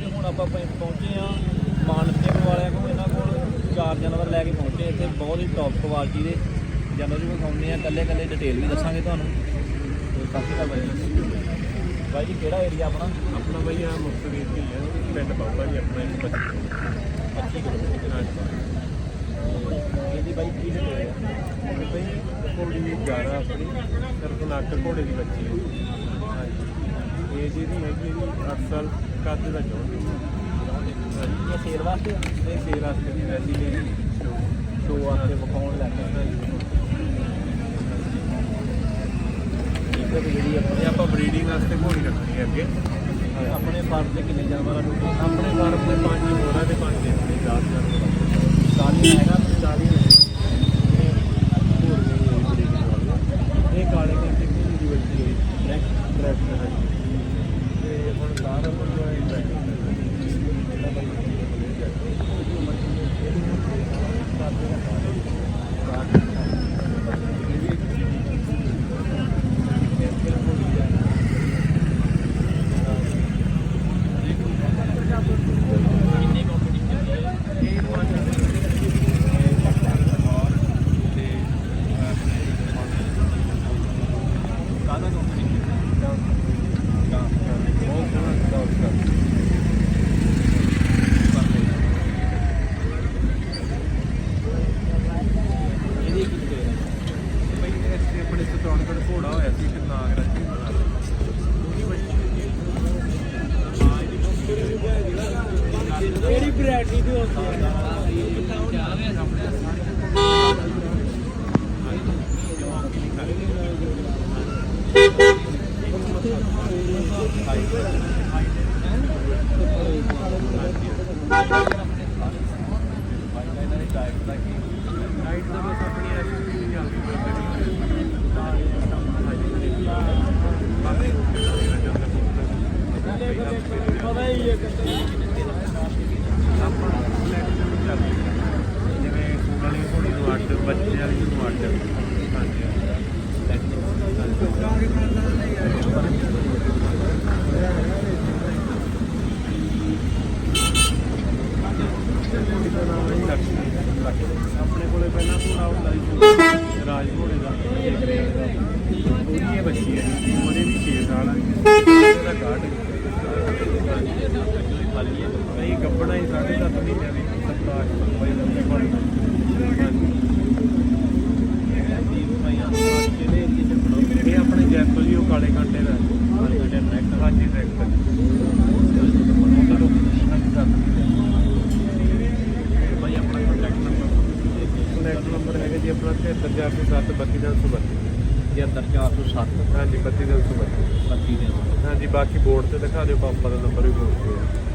ਜੀ ਹੁਣ ਆਪਾਂ ਪਹੁੰ- ਪਹੁੰਚੇ ਆ ਮਾਨਸਿਕ ਵਾਲਿਆਂ ਕੋਲ ਇਹਨਾਂ ਕੋਲ। ਚਾਰ ਜਾਨਵਰ ਲੈ ਕੇ ਪਹੁੰਚੇ ਇੱਥੇ ਬਹੁਤ ਹੀ ਟੌਪ ਕੁਆਲਿਟੀ ਦੇ। ਜਾਨਵਰ ਵੀ ਵਿਖਾਉਂਦੇ ਆ ਕੱਲੇ ਕੱਲੇ ਡਿਟੇਲ ਵੀ ਦੱਸਾਂਗੇ ਤੁਹਾਨੂੰ। ਤੇ ਕਾਫੀ ਦਾ ਬਾਈ ਜੀ ਬਾਈ ਜੀ ਕਿਹੜਾ ਏਰੀਆ ਆਪਣਾ? ਆਪਣਾ ਬਈ ਆ ਮੁਕਤਦੀਪ ਦੀ ਹੈ ਪਿੰਡ ਬਾਬਾ ਜੀ ਆਪਣਾ ਇੱਕ ਬੱਚੀ 25 ਕਿਲੋਮੀਟਰ ਇਹਦੀ ਬਾਈ ਕੀ ਡਿਟੇਲ ਹੈ? ਬਈ ਦੀ ਜਾਰਾ ਆਪਣੀ ਸਰਕਨਾਕ ਘੋੜੇ ਦੀ ਬੱਚੀ ਹੈ। ਇਹ ਜਿਹਦੀ ਹੈਗੀ ਇਹਦੀ 8 ਸਾਲ। ਕੱਦ ਦਾ ਜੋੜ ਇਹ ਸੇਲ ਵਾਸਤੇ? ਇਹ ਸੇਲ ਵਾਸਤੇ ਦੀ ਵੈਸੀ ਨੇ ਸ਼ੋ ਵਾਸਤੇ ਵਿਖਾਉਣ ਲੈ ਕੇ ਆਏ ਇੱਕ ਤਾਂ ਜਿਹੜੀ ਆਪਣੇ ਆਪਾਂ ਬਰੀਡਿੰਗ ਵਾਸਤੇ ਘੋੜੀ ਰੱਖਣੀ ਹੈ ਅੱਗੇ। ਆਪਣੇ ਫਾਰਮ ਤੇ ਕਿੰਨੇ ਜਾਨਵਰਾਂ ਨੂੰ ਆਪਣੇ ਫਾਰਮ ਤੇ ਪੰਜ ਮੋਹਰਾਂ ਤੇ ਪੰਜ ਦੇ ਨੇ 10 ਜਾਨਵਰ। ਸਾਲੀ ਹੈਗਾ ਚਾਲੀ ਨੇ ਇਹ ਕਾਲੇ ਕਰਕੇ ਘੋੜੀ ਦੀ ਬੱਚੀ ਹੋਈ ਕਰੈਕਟ ਹੈ ਤੇ ਹੁਣ ਸਾਰਾ ਬੰਦਾ ਕਿੰਨੇ ਕੰਪੀਟੀਸ਼ਨ ਦੀ ਹੈ ਕਾਹਦਾ ਕੰਪੀਟੀਸ਼ਨ ਇਹਦੀ ਕੀ ਡਿਟੇਲ ਹੈ ਆਪਣੇ ਸਤੌਣਗੜ ਘੋੜਾ ਹੋਇਆ ਸੀ ਇੱਕ ਨਾਗ ਰੱਖੀ ਕਿਹੜੀ ਵੈਰਾਈਟੀ ਦੀ ਹੁੰਦੀ ਲਾਈਟ ਦਾ ਬਸ ਆਪਣੀ ਐਸਪੀ ਚੱਲਦੀ ਪਤਾ ਹੀ ਹੈ ਜਿਵੇਂ ਸਕੂਲ ਵਾਲੀ ਘੋੜੀ ਨੂੰ ਅੱਡ ਬੱਚੇ ਵਾਲੀ ਨੂੰ ਅੱਡ ਹਾਂਜੀ ਆਪਣੇ ਕੋਲੇ ਪਹਿਲਾਂ ਘੋੜਾ ਹੁੰਦਾ ਸੀ ਰਾਜ ਘੋੜੇ ਦਾ। ਉਹਦੀ ਇਹ ਬੱਚੀ ਹੈ ਉਹਦੇ ਵੀ 6 ਸਾਲ ਆ ਇਹਦਾ ਕਾਰਡ ਨਹੀਂ ਗੱਬਣਾ ਹੀ ਸਾਢੇ ਸੱਤ ਮਹੀਨਿਆਂ ਦੀ ਸੱਤਾ ਬਾਈ ਲੰਬੀ ਕੋਲ ਇਹ ਆਪਣੇ ਜੈਪੁਰ ਜੀ ਉਹ ਕਾਲੇ ਕੰਟੇ ਦਾ ਹਾਂਜੀ ਟਰੈਕਟਰ ਹਾਂਜੀ ਭਾਈ ਆਪਣਾ ਕੰਟੈਕਟ ਨੰਬਰ ਕੰਟੈਕਟ ਨੰਬਰ ਹੈਗਾ ਜੀ ਆਪਣਾ 7347 32332 74407 ਹਾਂਜੀ 32332 32 ਦੇ ਹਾਂਜੀ ਬਾਕੀ ਬੋਰਡ ਤੇ ਦਿਖਾ ਦਿਓ ਪਾਪਾ ਦਾ ਨੰਬਰ ਵੀ ਬੋਰਡ ਤੇ। ਹੈ